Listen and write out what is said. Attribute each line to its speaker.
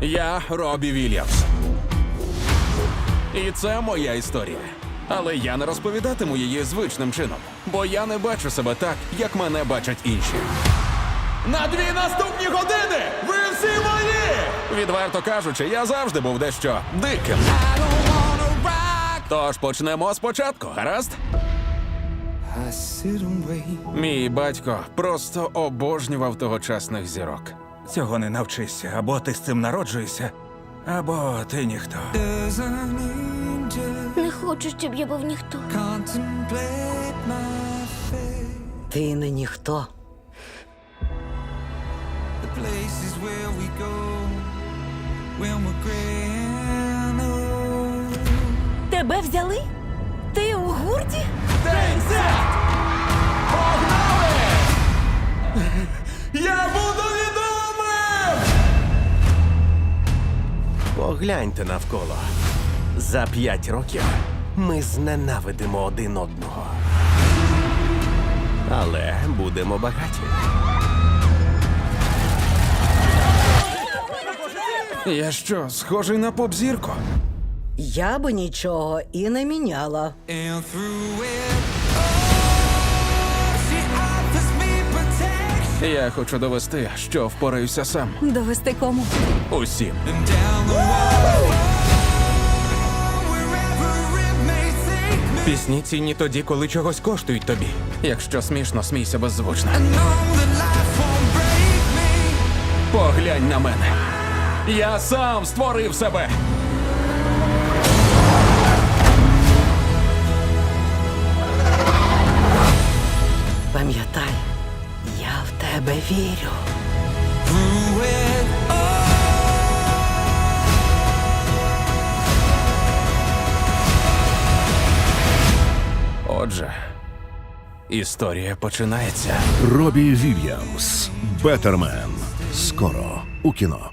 Speaker 1: Я Робі Вільямс. І це моя історія. Але я не розповідатиму її звичним чином, бо я не бачу себе так, як мене бачать інші. На дві наступні години ви всі мої! Відверто кажучи, я завжди був дещо диким. Тож почнемо спочатку, гаразд? Мій батько просто обожнював тогочасних зірок.
Speaker 2: Цього не навчишся. Або ти з цим народжуєшся, або ти ніхто.
Speaker 3: Не хочу, щоб я був ніхто.
Speaker 4: Ти не ніхто.
Speaker 5: Тебе взяли? Ти у гурті?
Speaker 1: Я
Speaker 6: Погляньте навколо. За п'ять років ми зненавидимо один одного. Але будемо багаті.
Speaker 1: Я що, схожий на поп-зірку?
Speaker 4: Я би нічого і не міняла.
Speaker 1: Я хочу довести, що впораюся сам.
Speaker 5: Довести кому?
Speaker 1: Усім.
Speaker 2: Пісні цінні тоді, коли чогось коштують тобі.
Speaker 1: Якщо смішно, смійся беззвучно. Поглянь на мене. Я сам створив себе.
Speaker 4: Пам'ятай, я в тебе вірю.
Speaker 1: Отже, історія починається.
Speaker 7: Робі Вільямс. Бетермен. Скоро у кіно.